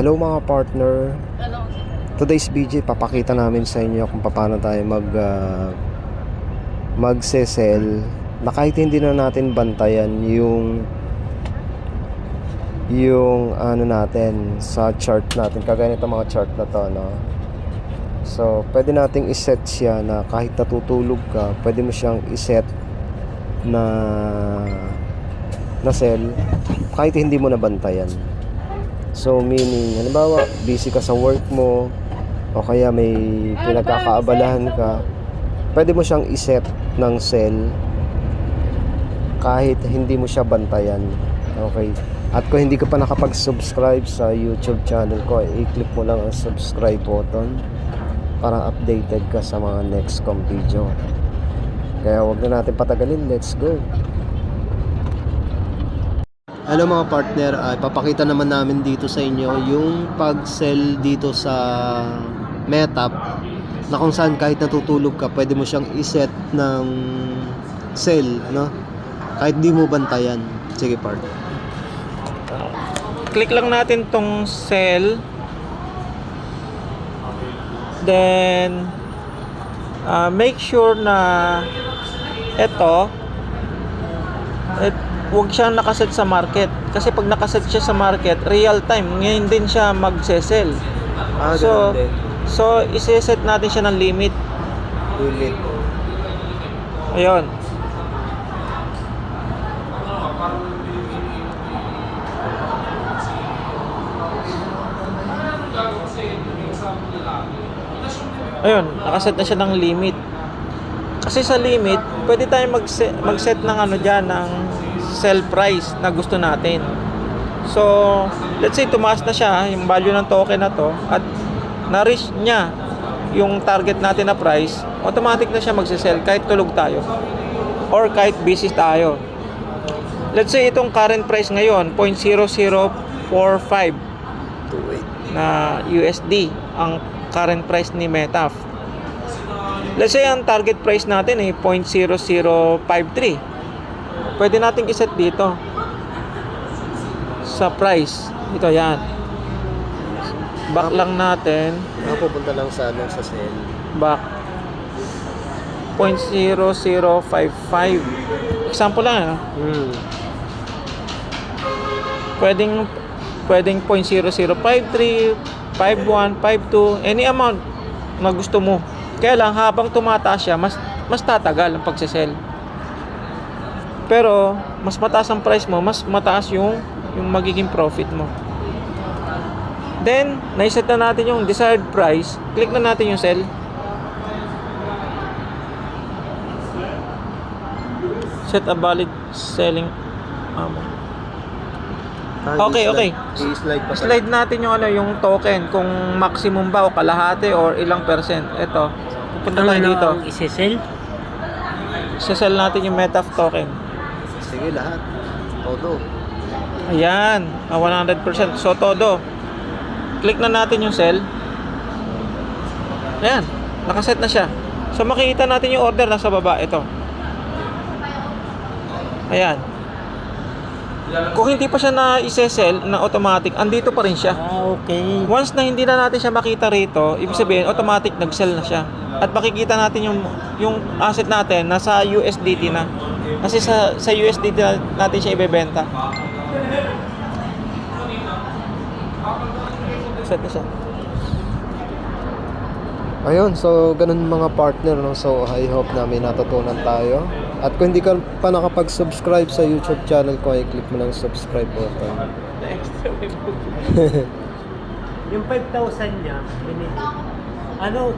Hello mga partner. Today's video papakita namin sa inyo kung paano tayo mag uh, magse-sell. Na kahit hindi na natin bantayan yung yung ano natin sa chart natin. Kagaya nito mga chart na to no? So pwede nating iset siya na kahit natutulog ka pwede mo siyang iset na na sell kahit hindi mo nabantayan So meaning, halimbawa, busy ka sa work mo o kaya may pinagkakaabalahan ka, pwede mo siyang iset ng sell kahit hindi mo siya bantayan. Okay. At kung hindi ka pa nakapag-subscribe sa YouTube channel ko, i-click mo lang ang subscribe button para updated ka sa mga next kong video. Kaya wag na natin patagalin, let's go! Hello mga partner, ay papakita naman namin dito sa inyo yung pag-sell dito sa Metap na kung saan kahit natutulog ka, pwede mo siyang iset ng sell, ano? Kahit di mo bantayan. Sige, part. click lang natin tong cell then uh, make sure na ito et, huwag siyang nakaset sa market. Kasi pag nakaset siya sa market real time ngayon din siya magse-sell. Ah, so so iseset natin siya ng limit. Limit. ayun. Ayun, nakaset na siya ng limit. Kasi sa limit, pwede tayong mag-set, mag-set ng ano dyan, ng sell price na gusto natin. So, let's say tumaas na siya, yung value ng token na to, at na-reach niya yung target natin na price, automatic na siya magse-sell kahit tulog tayo. Or kahit busy tayo. Let's say itong current price ngayon, 0.0045 na USD ang current price ni Metaf. Let's say ang target price natin ay 0.0053. Pwede nating iset dito sa price. Ito yan. Back lang natin. Napupunta lang sa, ano, sa sell. Back. 0.0055. Example lang, ano? Hmm. pwedeng pwedeng 0.0053, 51, 52, any amount na gusto mo. Kaya lang habang tumataas siya, mas mas tatagal ang pagsesell. Pero mas mataas ang price mo, mas mataas yung yung magiging profit mo. Then, naiset na natin yung desired price. Click na natin yung sell. Set a valid selling amount. Okay, okay. I-slide pa. Slide natin yung ano, yung token kung maximum ba o kalahati or ilang percent. Ito. Pupunta tayo dito. ang isi-sell? Natin yung Metaf token. Sige, lahat. Todo. Ayan, ah, 100%. So todo. Click na natin yung sell. Ayan, nakaset na siya. So makikita natin yung order nasa baba ito. Ayan. Kung hindi pa siya na ise-sell na automatic, andito pa rin siya. Ah, okay. Once na hindi na natin siya makita rito, ibig sabihin automatic nag-sell na siya. At makikita natin yung yung asset natin nasa USDT na. Kasi sa sa USDT na- natin siya ibebenta. Set na siya. Ayun, so ganun mga partner, no? So I hope na may natutunan tayo. At kung hindi ka pa nakapag-subscribe sa YouTube channel ko, i-click mo lang subscribe button. Yung 5,000 niya. Ano,